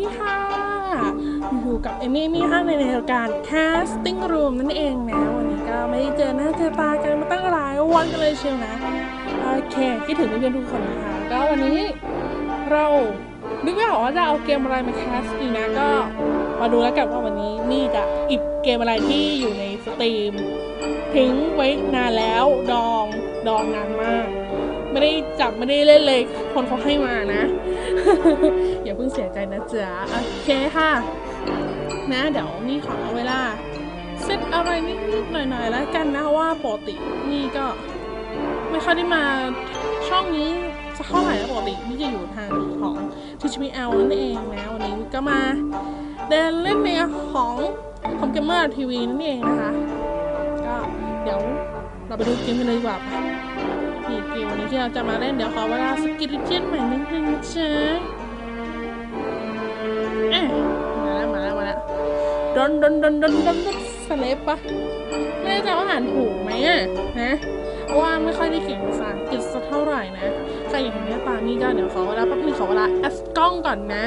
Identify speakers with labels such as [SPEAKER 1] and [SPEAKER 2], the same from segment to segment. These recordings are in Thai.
[SPEAKER 1] ดีค่ะ อยู่กับเอมี่มี่ค่ะในรายการ casting room นั่นเองนะ วันนี้ก็ไม่ได้เจอหน้าเจอตากันมาตั้งหลายวันกันเลยเชียวนะ โอเคคิดถึงเพื่อนทุกคนนะคะ ก็วันนี้เรานึกไม่ออกว่าจะเอาเกมอะไรมาแคสดีนะก็มาดูแล้วกันว่าวันนี้นี่จะอิบเกมอะไรที่อยู่ในสตรีมทิ้งไว้นานแล้วดองดองนานมาก ไม่ได้จับไม่ได้เล่นเลย คนเขาให้มานะ พิ่งเสียใจนะจ๊ะโอเคค่ะ นะเดี๋ยวนี่ขอเวลาเซตอะไรนิดๆหน่อยๆแล้วกันนะว่าปกตินี่ก็ ไม่ค่อยได้มาช่องนี้สักเท่าไหร่นะปกตินี่จะอยู่ทางของ t h b l นั่นเองนะวันนี้ก็มาเดินเล่นในของคอมเกมเมอร์ทีวีนั่นเองนะคะ ก็เดี๋ยวเราไปดูเกมกันเลยดีกว่าปะนี่เกมวันนี้ที่เราจะมาเล่นเดี๋ยวขอเวลาสกิลเจนใหม่นิดนึงนะจ๊ะ ดนดนดนดนดนดนสเลปปะไม่แน่ใจว่าอ่านถูกไหมอะนะว่าไม่ค่อยได้เขียนภาษาอังกฤษสักเท่าไหร่นะใครอยากเห็นหน้าตานี่ก็เดี๋ยวขอเวลาแป๊บนึงขอเวลาแอสกล้องก่อนนะ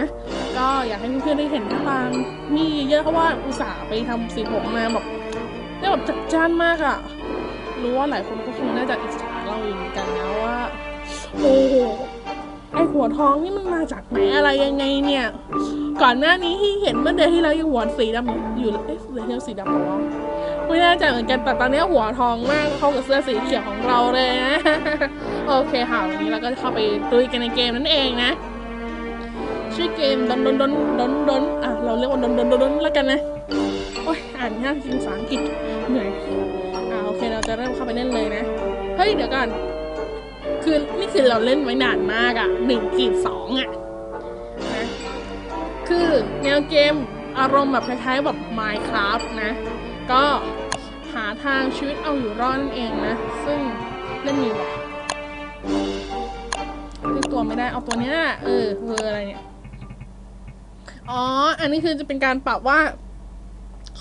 [SPEAKER 1] ก็อยากให้เพื่อนๆได้เห็นหน้าตานี่เยอะเพราะว่าอุตส่าห์ไปทำสีผมมาแบบได้แบบจัดจ้านมากอะรู้ว่าหลายคนก็คงน่าจะอิจฉาเราอยู่เหมือนกันนะว่าโอ้โห ไอหัวทองนี่มันมาจากไหนอะไรยังไงเนี่ย ก่อนหน้านี้ที่เห็นเมื่อเดือนที่แล้วยังหัวสีดำอยู่เอ๊ะเดือนที่แล้วสีดำเหรอวะไม่แน่ใจเหมือนกันแต่ตอนนี้หัวทองมากเข้ากับเสื้อสีเขียวของเราเลยนะโอเคค่ะวันนี้เราก็จะเข้าไปตุยกันในเกมนั่นเองนะชื่อเกมดนดนดนดนดนอะเราเรียกว่าดนดนดนดนแล้วกันนะโอ้ยอ่านยากจริงภาษาอังกฤษเหนื่อยอ่าโอเคเราจะเริ่มเข้าไปเล่นเลยนะเฮ้ยเดี๋ยวก่อน คือนี่คือเราเล่นไว้นานมากอะหนึ่งขีดสองอะนะคือแนวเกมอารมณ์แบบคล้ายๆแบบ Minecraft นะ ก็หาทางชีวิตเอาอยู่รอดนั่นเองนะ ซึ่งเล่นมีแบบเลือตัวไม่ได้เอาตัวเนี้ยน่ะเออเวอร์อะไรเนี่ย อ๋อ อันนี้คือจะเป็นการปรับว่า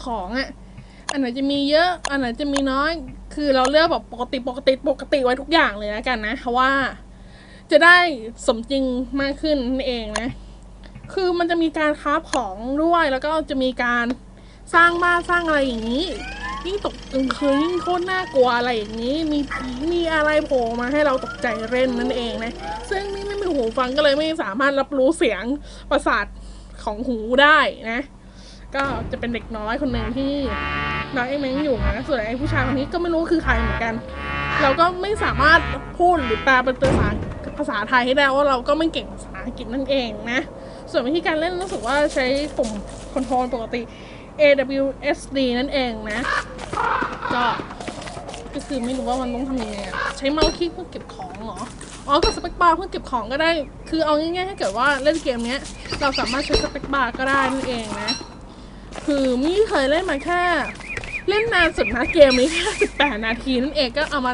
[SPEAKER 1] ของอะ อันไหนจะมีเยอะ อันไหนจะมีน้อย คือเราเลือกแบบปกติปกติปกติไว้ทุกอย่างเลยแล้วกันนะเพราะว่าจะได้สมจริงมากขึ้นนั่นเองนะ คือมันจะมีการคราของด้วยแล้วก็จะมีการสร้างบ้านสร้างอะไรอย่างนี้ยิ่งตกกลางคืนยิ่งโคตรน่ากลัวอะไรอย่างนี้ มีผีมีอะไรโผล่มาให้เราตกใจเล่นนั่นเองนะ ซึ่งนี่ไม่มีหูฟังก็เลยไม่สามารถรับรู้เสียงประสาทของหูได้นะ ก็จะเป็นเด็กน้อยคนหนึ่งที่น้องเอ็งเม้งอยู่นะส่วนไอ้ผู้ชายคนนี้ก็ไม่รู้คือใครเหมือนกัน เราก็ไม่สามารถพูดหรือแปลเป็นภาษาภาษาไทยให้ได้ว่าเราก็ไม่เก่งภาษาอังกฤษนั่นเองนะ ส่วนวิธีการเล่นรู้สึกว่าใช้ปุ่มคอนโทรลปกติ AWSD นั่นเองนะ ก็ก็คือไม่รู้ว่ามันต้องทำยังไงใช้เมาส์คลิกเพื่อเก็บของเหรออ๋อกับสเปคบาร์เพื่อเก็บของก็ได้ คือเอาง่ายๆถ้าเกิดว่าเล่นเกมนี้เราสามารถใช้สเปคบาร์ก็ได้นั่นเองนะ คือมี่เคยเล่นมาแค่ เล่นนานสุดนะเกมนี้แค่18นาทีนั่นเองก็เอามา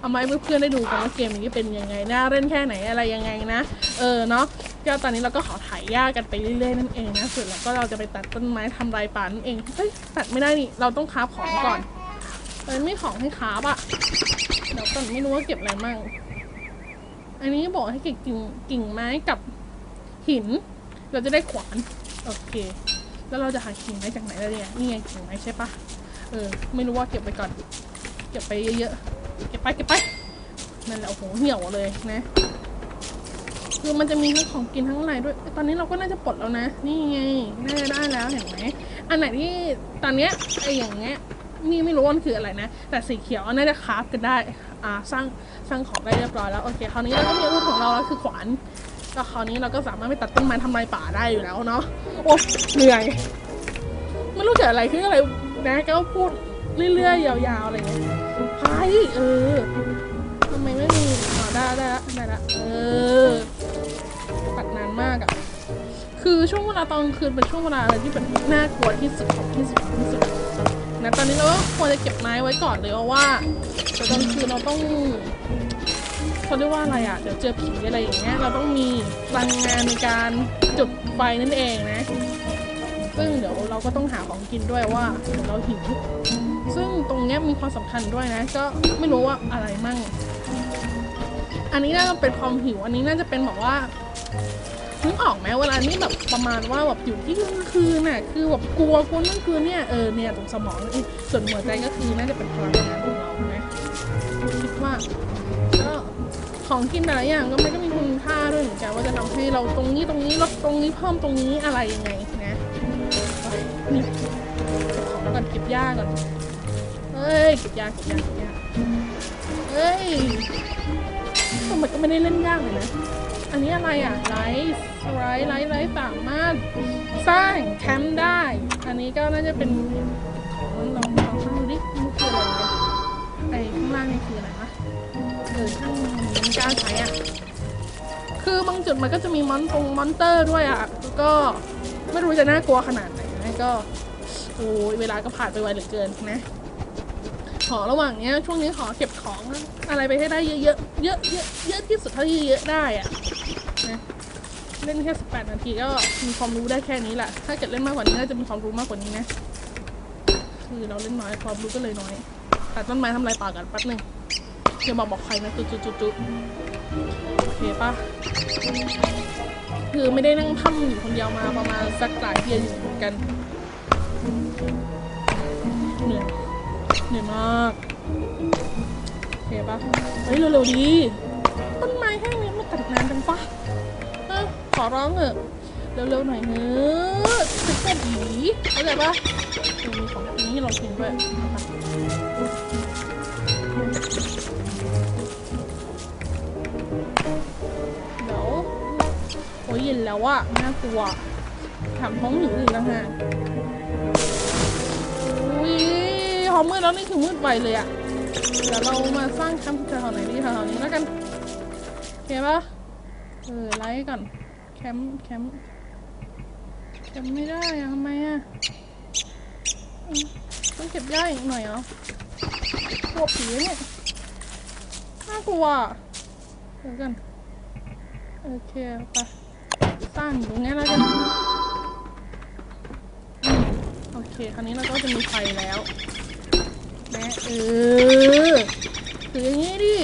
[SPEAKER 1] เอามาให้เพื่อนๆได้ดูกันว่าเกมนี้เป็นยังไงน่าเล่นแค่ไหนอะไรยังไงนะ เออเนาะก็ตอนนี้เราก็ขอถ่ายหญ้ากันไปเรื่อยๆนั่นเองนะเสร็จแล้วก็เราจะไปตัดต้นไม้ทำลายป่านั่นเองเฮ้ยตัดไม่ได้นี่เราต้องคาฟของก่อนเออไม่ของให้คาฟอะเดี๋ยวก่อนไม่รู้ว่าเก็บอะไรมั่งอันนี้บอกให้เก็บกิ่งกิ่งไม้กับหิน เราจะได้ขวาน โอเค แล้วเราจะหากิ่งไม้จากไหนแล้วเนี่ยนี่ไงกิ่งไม้ใช่ปะเออ ไม่รู้ว่าเก็บไปก่อน เก็บไปเยอะๆ เก็บไปเก็บไป นั่นแหละโอ้โหเหี่ยวเลยนะ คือมันจะมีทั้งของกินทั้งอะไรด้วย ตอนนี้เราก็น่าจะปลดแล้วนะ นี่ไง น่าจะได้แล้วเห็นไหม อันไหนที่ตอนเนี้ยไออย่างเงี้ย นี่ไม่รู้ว่ามันคืออะไรนะ แต่สีเขียวน่าจะคราฟกันได้ อ่า สร้าง สร้างของได้เรียบร้อยแล้ว โอเค คราวนี้เราก็มีอาวุธของเราแล้วคือขวาน ก็คราวนี้เราก็สามารถไปตัดต้นไม้ทำลายป่าได้อยู่แล้วเนาะโอ้เหนื่อยไม่รู้เกิดอะไรขึ้นอะไรนะก็พูดเรื่อยๆยาวๆอะไรเงี้ยไปเออทำไมไม่มีอ๋อได้ได้ละได้ละเออปัดนานมากอะคือช่วงเวลาตอนคืนเป็นช่วงเวลาอะไรที่เป็นน่ากลัวที่สุดที่สุดที่สุดนะตอนนี้เราก็ควรจะเก็บไม้ไว้ก่อนเลยเพราะว่าเดี๋ยวตอนคืนเราต้อง เขาเรียกว่าอะไรอะ เดี๋ยวเจอผีอะไรอย่างเงี้ย เราต้องมีพลังงานในการจุดไฟนั่นเองนะ ซึ่งเดี๋ยวเราก็ต้องหาของกินด้วยว่าเดี๋ยวเราหิว ซึ่งตรงเนี้ยมีความสำคัญด้วยนะ ก็ไม่รู้ว่าอะไรมั่ง อันนี้น่าจะเป็นความหิว อันนี้น่าจะเป็นแบบว่านึกออกไหมเวลานี่แบบประมาณว่าแบบอยู่ที่กลางคืนน่ะคือแบบกลัวกลัวนั่นคือเนี่ยเออเนี่ยตรงสมองส่วนหัวใจก็คือน่าจะเป็นพลังงานของเรานะคิดว่าก็ ของกินแต่ละอย่างก็มันก็มีคุณค่าด้วยเหมือนกันว่าจะทำให้เราตรงนี้ตรงนี้ลดตรงนี้เพิ่มตรงนี้อะไรยังไงนะนี่เก็บของก่อนเก็บหญ้าก่อนเฮ้ยเก็บหญ้าเก็บหญ้าเก็บหญ้าเฮ้ยมันก็ไม่ได้เล่นยากเลยนะอันนี้อะไรอะไลฟ์ไลฟ์ไลฟ์ไลฟ์สามารถสร้างแคมป์ได้ อันนี้ก็น่าจะเป็นของลองลองดูดิมันคืออะไรไอ้ข้างล่างนี่คืออะไรวะ เออช่างมันกล้าใช้อะ คือบางจุดมันก็จะมีมอนตรงมอนเตอร์ด้วยอะ ก็ไม่รู้จะน่ากลัวขนาดไหนนะก็โอ้เวลาก็ผ่านไปไวเหลือเกินนะ ขอระหว่างเนี้ย ช่วงนี้ขอเก็บของ อะไรไปให้ได้เยอะๆ เยอะเยอะเยอะที่สุดเท่าที่เยอะได้อะนะเล่นแค่18 นาทีก็มีความรู้ได้แค่นี้แหละ ถ้าเกิดเล่นมากกว่านี้น่าจะมีความรู้มากกว่านี้นะ คือเราเล่นน้อยความรู้ก็เลยน้อย ตัดต้นไม้ทำลายป่ากันแป๊บหนึง เดี๋ยวบอกบอกใครนะจุจุจุจุโอเคปะคือไม่ได้นั่งทำอยู่คนเดียวมาประมาณสักหลายเดือนอยู่เหมือนกันเหนื่อยเหนื่อยมากโอเคปะเฮ้ยเร็วๆดีต้นไม้แห้งนี้มันตัดนานจังปะอขอร้องเถอะเร็วๆหน่อยเถอะจะเจ็บหยีเข้าใจปะเออมีของกินให้เรากินด้วย นแล้วอะน่ากลัวถามท้องหิวอีกแล้วฮะอุ้ยหอมมืดแล้วนี่คือมืดไวเลยอะเดี๋ยวเรามาสร้างแคมป์แถวไหนดีแถวนี้แล้วกันโอเคปะเออไลค์ก่อนแคมป์แคมป์แคมป์ไม่ได้อะทำไมอะต้องเก็บหญ้าอีกหน่อยเหรอกลัวผีเนี่ยน่ากลัวเดี๋ยวกันโอเคไป สร้างตรงนี้แล้วกันโอเค คราวนี้เราก็จะมีไฟแล้วนะเออถืออย่างนี้ดิ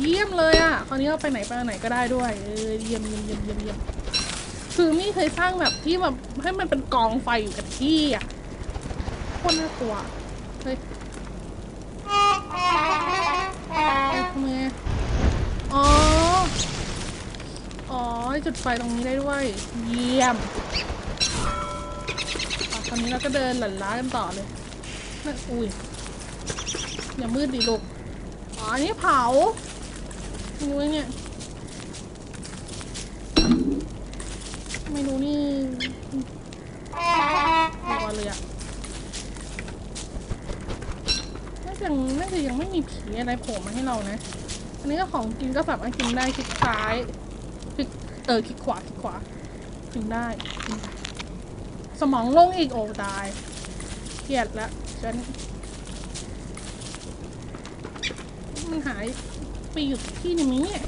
[SPEAKER 1] เยี่ยมเลยอะ คราวนี้เราไปไหนไปไหนก็ได้ด้วย เออ เยี่ยมเยี่ยมเยี่ยมเยี่ยมเยี่ยมคือมี่เคยสร้างแบบที่แบบให้มันเป็นกองไฟอยู่กับที่อะโคตรน่ากลัว อ๋อจุดไฟตรงนี้ได้ด้วย เยี่ยมตอนนี้เราก็เดินหลั่นล้ากันต่อเลยนั่นอุ้ยอย่ามืดดิลูกอ๋ออันนี้เผาไม่รู้ไอ้เนี่ย ไม่รู้นี่รอเลยอะน่าจะน่าจะยังไม่มีผีอะไรโผล่มาให้เรานะ อันนี้ก็ของกินก็สามารถกินได้คลิกซ้าย เออคลิกขวาคลิกขวากินได้ สมองโล่งอีกโอ้ตายเครียดแล้วฉัน มันหายไปอยู่ที่นี่มั้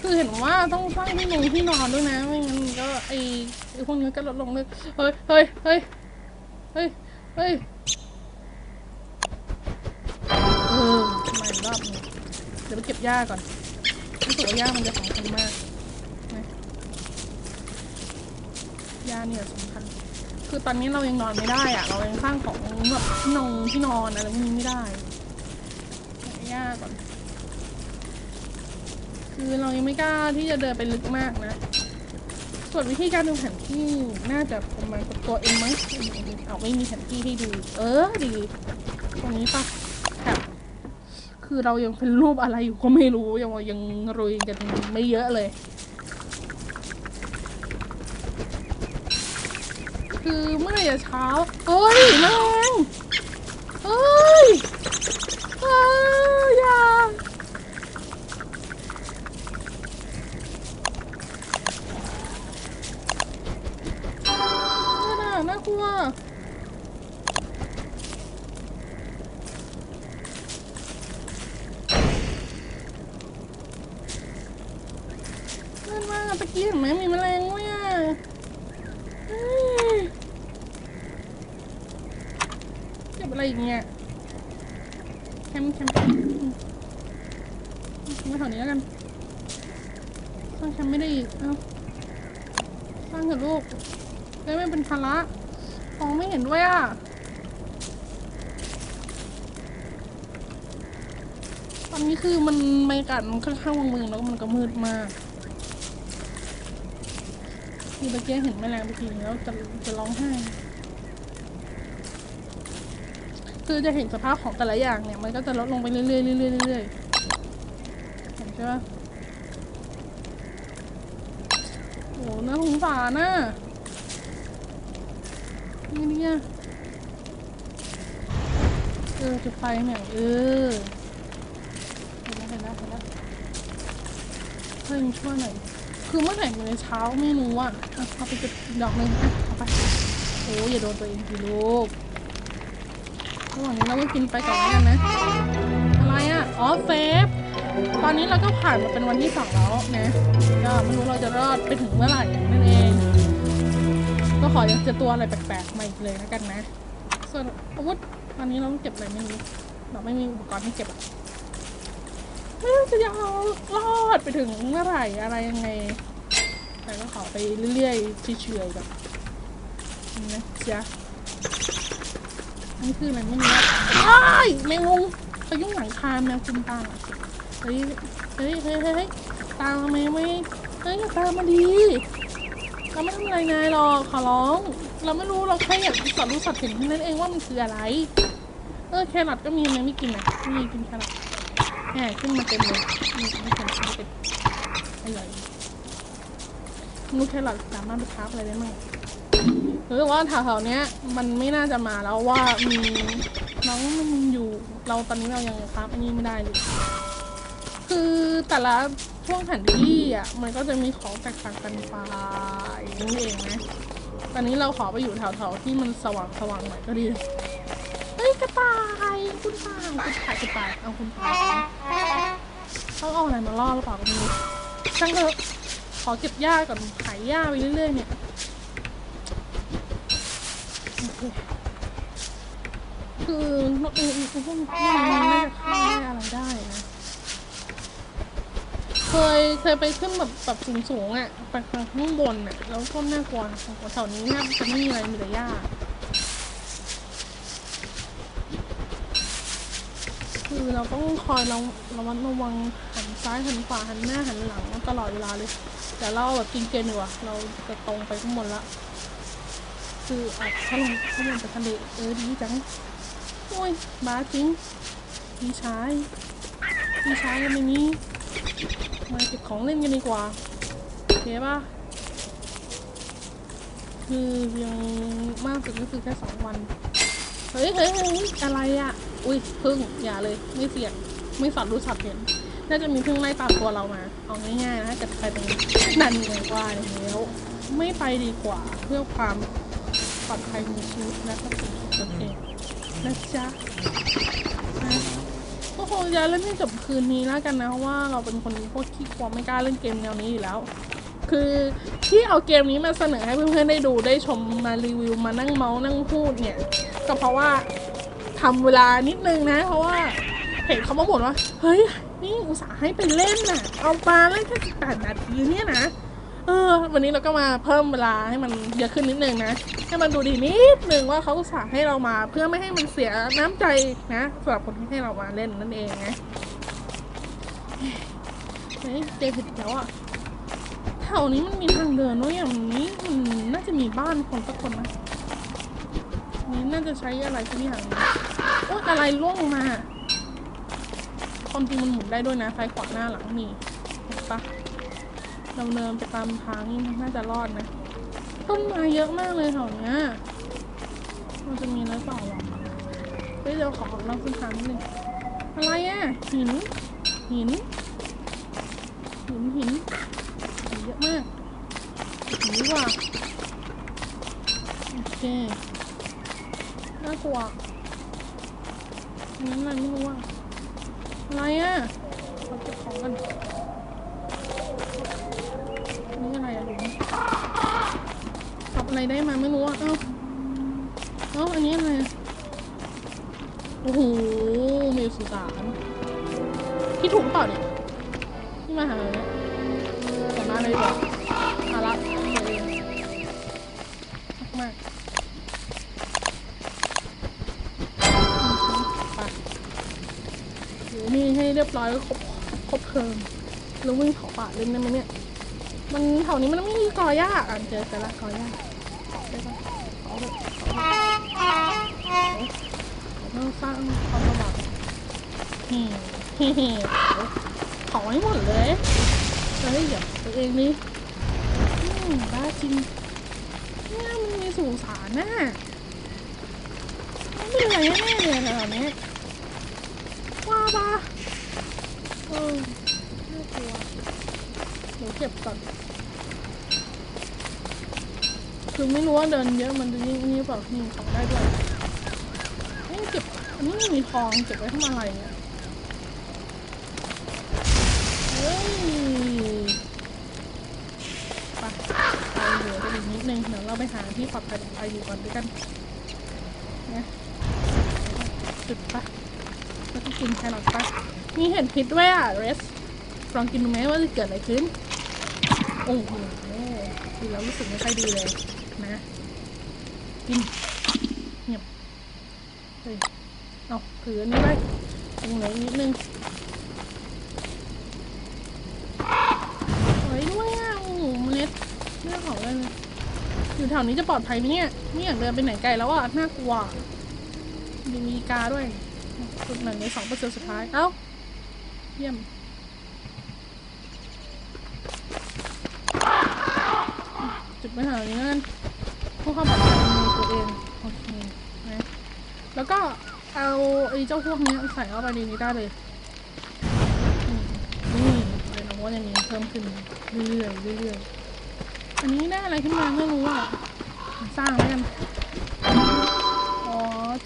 [SPEAKER 1] คือเห็นว่าต้องสร้างที่นงที่นอนด้วยนะไม่งั้นก็ไอไอพวกนี้ก็ลดลงเลยเฮ้ยเฮ้ยเฮ้ยเฮ้ยเฮ้ยเออมาอีกรอบนึงเดี๋ยวไปเก็บหญ้าก่อน รู้สึกว่าหญ้ามันจะสำคัญมากย่าเนี่ยสำคัญ คือตอนนี้เรายังนอนไม่ได้อะเรายังสร้างของแบบที่นอนที่นอนอะไรพวกนี้ไม่ได้ย่าก่อนคือเรายังไม่กล้าที่จะเดินไปลึกมากนะ ส่วนวิธีการดูแผนที่น่าจะประมาณตัวเองมั้งเอาไม่มีแผนที่ให้ดู เออดี ตรงนี้ปะ คือเรายังเป็นรูปอะไรอยู่ก็ไม่รู้ยังยังรุยกันไม่เยอะเลย คือเมื่อไหร่จะเช้าเฮ้ยแมงเฮ้ยเฮ้ยอย่าน่ากลัวน่ามา กี้เห็นไหมมีแมลงด้วยอะเฮ้ยเก็บอะไรอย่างเงี้ยแคมแคมป์มาแถวนี้แล้วกันสร้างแคมไม่ได้อีกเอ้าสร้างเถอะลูกได้ไม่เป็นภาระมองไม่เห็นด้วยอะตอนนี้คือมันบรรยากาศมันค่อนข้างวังเมืองแล้วมันก็มืดมาก มีตะเกียงเห็นแมลงไปทีนึงแล้วจะจะร้องไห้ คือจะเห็นสภาพของแต่ละอย่างเนี่ย มันก็จะลดลงไปเรื่อยๆเรื่อยๆเรื่อยๆเห็นใช่ปะโอ้น่าสงสารน่ะนี่เนี่ยเออจุดไฟเนี่ยเออเห็นแล้วเห็นแล้วเห็นแล้วเฮ้ยมึงช่วยหน่อย คือเมื่อไหร่มันจะเช้าไม่รู้อะเอาไปจุดดอกหนึ่งเอาไปโอ้ยอย่าโดนตัวเองสิลูกระหว่างนี้เราก็กินไปก่อนแล้วกันนะอะไรอะอ๋อเซฟตอนนี้เราก็ผ่านมาเป็นวันที่สองแล้วนะก็ไม่รู้เราจะรอดไปถึงเมื่อไหร่นั่นเอง ก็ขอย่าเจอตัวอะไรแปลกๆมาอีกเลยแล้วกันนะ ส่วนอาวุธตอนนี้เราเก็บอะไรไม่รู้เราไม่มีอุปกรณ์ให้เก็บอะไม่รู้ จะยาวรอดไปถึงเมื่อไหร่อะไรยังไงแต่ก็ขอไปเรื่อยๆเฉยๆแบบนี้นะจ๊ะนี่คืออะไรไม่รู้ไอ้ายแมงมุมไปยุ่งหลังคาแมวคุณตาเฮ้ยเฮ้ยเฮ้ยเฮ้ยตามมาไหมไม่เฮ้ยตามมาดีเราไม่ทำอะไรนายหรอกขอร้อง เราไม่รู้เราแค่อยากสอนรู้สัตว์เห็นแค่นั้นเองว่ามันคืออะไร เออแครอทก็มีนะไม่กินนะไม่กินแครอท แห่ขึ้นมาเต็มเลยนี่ไม่เห็นไม่เป็นอร่อยนูแครอทสามารถไปคราฟอะไรได้มั่งหรือว่าแถวๆนี้มันไม่น่าจะมาแล้วว่ามีน้องมันอยู่ เราตอนนี้เรายังคราฟอันนี้ไม่ได้เลยคือแต่ละช่วงแผนที่อะมันก็จะมีของแตกต่างกันไปนั่นเองนะตอนนี้เราขอไปอยู่แถวๆที่มันสว่างสว่างๆหน่อยก็ดี เฮ้ยกระต่าย คุณตายคุณตายคุณตายเอาคุณตายเขาเอาอะไรมาล่อหรือเปล่าก็ไม่รู้ช่างเถอะขอเก็บหญ้าก่อนไถหญ้าไปเรื่อยๆเนี่ยคือนกเออพวกนี้มันน่าจะฆ่าได้อะไรได้นะ เคยเคยไปขึ้นแบบแบบสูงๆอะไปข้างบนอะแล้วก็น่ากลัวนะแถวนี้แทบจะไม่มีอะไรมีแต่หญ้า คือ เราต้องคอยเราระมัดระวังหันซ้ายหันขวาหันหน้าหันหลังตลอดเวลาเลย แต่เราแบบกินเกมดีกว่าเราจะตรงไปข้างบนละคืออะถ้าลงถ้าลงไปทะเลเออดีจังโอ้ยบ้าจริงพี่ชายพี่ชายกันไม่มีมาเก็บของเล่นกันดีกว่าโอเคป่ะคือยังมากสุดก็คือแค่สองวัน เฮ้ยเฮ้ยเฮ้ยอะไรอะ อุ้ยพึ่งอย่าเลย ไม่เสี่ยง ไม่สอดรู้สับเห็น น่าจะมีพึ่งไล่ตามตัวเรามา เอาง่ายๆนะถ้าเกิดใครเป็นนั่นไงว่าแล้ว ไม่ไปดีกว่า เพื่อความปลอดภัยของชีวิตและทรัพย์สินของตนเองนะจ๊ะก็คงจะเล่นให้จบคืนนี้แล้วกันนะเพราะว่าเราเป็นคนพวกขี้กลัวไม่กล้าเล่นเกมแนวนี้อยู่แล้ว คือที่เอาเกมนี้มาเสนอให้เพื่อนๆได้ดูได้ชมมารีวิวมานั่งเมาส์นั่งพูดเนี่ย ก็เพราะว่าทำเวลานิดนึงนะ เพราะว่าเห็นเขามาบ่นว่า เฮ้ย นี่อุตส่าห์ให้ไปเล่นน่ะ เอาปลาเล่นแค่สิบแปดนาทีเนี่ยนะ เออ วันนี้เราก็มาเพิ่มเวลาให้มันเยอะขึ้นนิดนึงนะ ให้มันดูดีนิดนึงว่าเขาอุตส่าห์ให้เรามา เพื่อไม่ให้มันเสียน้ำใจนะสำหรับคนที่ให้เรามาเล่นนั่นเองนะเฮ้ยเจอผิดอีกแล้วอะแถวนี้มันมีทางเดินด้วยอย่างนี้มันน่าจะมีบ้านคนสักคนนะ นี่น่าจะใช้อะไรสักอย่างนะโอ๊ยอะไรล่วงลงมาความจริงมันหมุนได้ด้วยนะซ้ายขวาหน้าหลังมีเห็นปะดำเนินไปตามทางนี่น่าจะรอดนะ ต้นไม้เยอะมากเลยแถวเนี้ยมันจะมีอะไรเปล่าวะเฮ้ยเดี๋ยวขอลองขึ้นทางนิดนึงอะไรอะหิน หิน หินหินเยอะมากหนีว่ะโอเค น่ากลัวอันนั้นอะไรไม่รู้อะอะไรอะเราเก็บของกันอันนี่อะไรอะหลุมจับอะไรได้มาไม่รู้อะเอ้าเอ้าอันนี้อะไรโอ้โหมีสุสานที่ถูกหรือเปล่าเนี่ยที่มาหาเนี่ยแต่มาดีกว่าภา นี่ให้เรียบร้อยก็ครบครบเพลิงแล้ววิ่งเผาป่าเล่นได้ไหมเนี่ย มันแถวนี้มันไม่มีกอหญ้าอะเจอแต่ละกอหญ้าได้ปะเอาเถอะเอาเถอะต้องสร้างความลำบากนี่เฮ้เผาให้หมดเลยเฮ้ยเดี๋ยวตัวเองนี่บ้าจริงเนี่ยมันมีสุสานน่ะมันมีอะไรแน่เลยแถวเนี้ย ว่าปะเออน่ากลัวเดี๋ยวเก็บก่อนคือไม่รู้ว่าเดินเยอะมันจะยิ่งนี่เปล่านี่ของได้ด้วยนี่เก็บอันนี้มีทองเก็บไว้ทำอะไรเนี่ยเฮ้ยไปไปเหลือกันอีกนิดนึงเดี๋ยวเราไปหาที่ปลอดภัยไปอยู่ก่อนด้วยกันนะจุดปะ แล้วก็กินแครอทปะมีเห็ดพิษด้วยอะเรสลองกินดูไหมว่าจะเกิดอะไรขึ้น โอ้โหดูแล้วรู้สึกไม่ค่อยดีเลยนะกินเงียบเฮ้ยเอาถืออันนี้ไว้ตรงไหนนิดนึงสวยด้วยอะโอ้โหเมล็ดเรื่องของอะไรเลยอยู่แถวนี้จะปลอดภัยไหมเนี่ยไม่อยากเดินไปไหนไกลแล้วอะน่ากลัวมีมีกาด้วย สุดหนึ่งในสองเปอร์เซ็นต์สุดท้าย เอ้า เยี่ยมจุดปัญหานี้นั่นเพื่อความปลอดภัยในตัวเอง โอเคนะแล้วก็เอาไอ้เจ้าพวกนี้ใส่เข้าไปในนี้ได้เลย นี่เลยนะว่าอย่างนี้เพิ่มขึ้นเรื่อยๆเรื่อยๆ อันนี้ได้อะไรขึ้นมาไม่รู้อะ สร้างแล้วกัน อ๋อ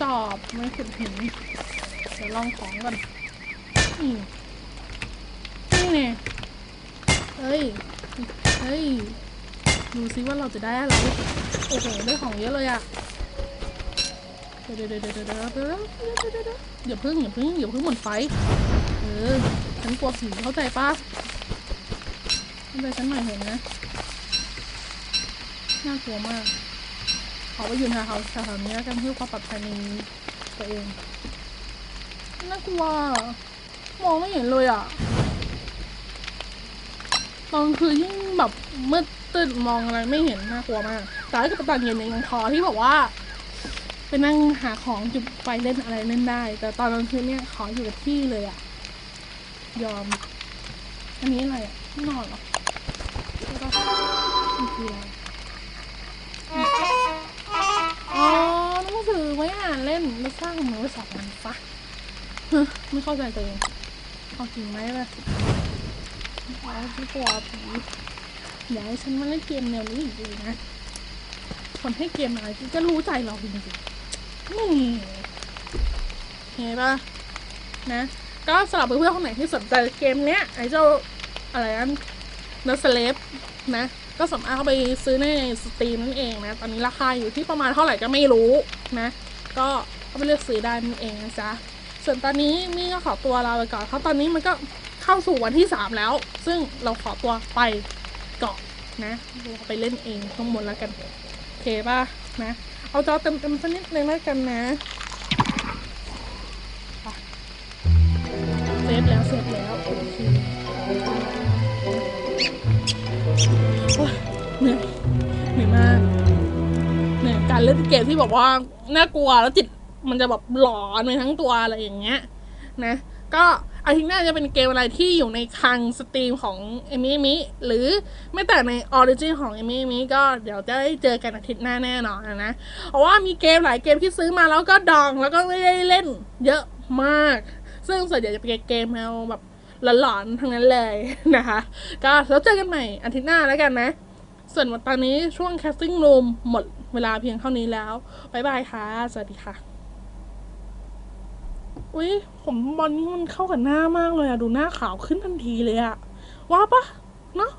[SPEAKER 1] จอบไม่ขุดหิน เดี๋ยวลองของก่อนนี่นี่เฮ้ย เฮ้ย ดูซิว่าเราจะได้อะไร โอ้โห ได้ของเยอะเลยอะเดี๋ยวเดี๋ยวเดี๋ยวเดี๋ยวเดี๋ยวเดี๋ยวอย่าพึ่งอย่าพึ่งอย่าพึ่งหมดไฟ เออ ฉันกลัวผีเข้าใจปะเข้าใจฉันหน่อเห็นนะ น่ากลัวมากขอไปยืนหาเขาแถวนี้แล้วกันเพื่อความปลอดภัยในตัวเอง น่ากลัวมองไม่เห็นเลยอะตอนคือยิ่งแบบมืดตึดมองอะไรไม่เห็นน่ากลัวมากแต่ถ้าเกิดตอนเย็นเนี่ยยังพอที่บอกว่าไปนั่งหาของจุดไฟเล่นอะไรเล่นได้ แต่ตอนกลางคืนเนี่ยขออยู่กับที่เลยอะยอม อันนี้อะไรอะที่นอนเหรอแล้วก็นี่คืออะไรอ๋อหนังสือไว้อ่านเล่นแล้วสร้างมันไว้สอบมันฟะ ไม่เข้าใจตัวเองเอาจริงไหมลยอ๋อที่กลัวผีอย่าให้ฉันมาเล่นเกมแนวนี้อีกเลยนะ คนให้เกมอะไรก็รู้ใจเราจริงๆนี่เห็นปะนะ ก็สำหรับเพื่อนๆคนไหนที่สนใจเกมเนี้ยไอ้เจ้าอะไรนั้นนัสเลฟนะ ก็สามารถเข้าไปซื้อในสตรีมนั่นเองนะ ตอนนี้ราคาอยู่ที่ประมาณเท่าไหร่ก็ไม่รู้นะ ก็เข้าไปเลือกซื้อได้นั่นเองนะจ๊ะ ส่วนตอนนี้มี่ก็ขอตัวลาไปก่อนเพราะตอนนี้มันก็เข้าสู่วันที่สามแล้ว ซึ่งเราขอตัวไปเก่อนะเราไปเล่นเองข้างบนแล้วกันโอเคป่ะนะ เอาจอเต็มๆสักนิดนึงแล้วกันนะเซฟแล้วเซฟแล้วโอเคเหนื่อยเหนื่อยมากเหนื่อยการเล่นเกมที่บอกว่าน่ากลัวแล้วจิต มันจะแบบหลอนไปทั้งตัวอะไรอย่างเงี้ยนะก็อาทิตย์หน้าจะเป็นเกมอะไรที่อยู่ในคังสตรีมของเอมิมิหรือไม่แต่ในออริจินของเอมิมิก็เดี๋ยวจะได้เจอกันอาทิตย์หน้าแน่นอนนะ เพราะว่ามีเกมหลายเกมที่ซื้อมาแล้วก็ดองแล้วก็ไม่ได้เล่นเยอะมาก ซึ่งส่วนใหญ่จะเป็นเกมแนวแบบหลอนๆทั้งนั้นเลยนะคะ ก็แล้วเจอกันใหม่อาทิตย์หน้าแล้วกันนะ ส่วนตอนนี้ช่วง casting room หมดเวลาเพียงเท่านี้แล้วบ๊ายบายค่ะ สวัสดีค่ะ อุ้ยผมบอลนี่มันเข้ากับหน้ามากเลยอะดูหน้าขาวขึ้นทันทีเลยอะว้าปะเนาะ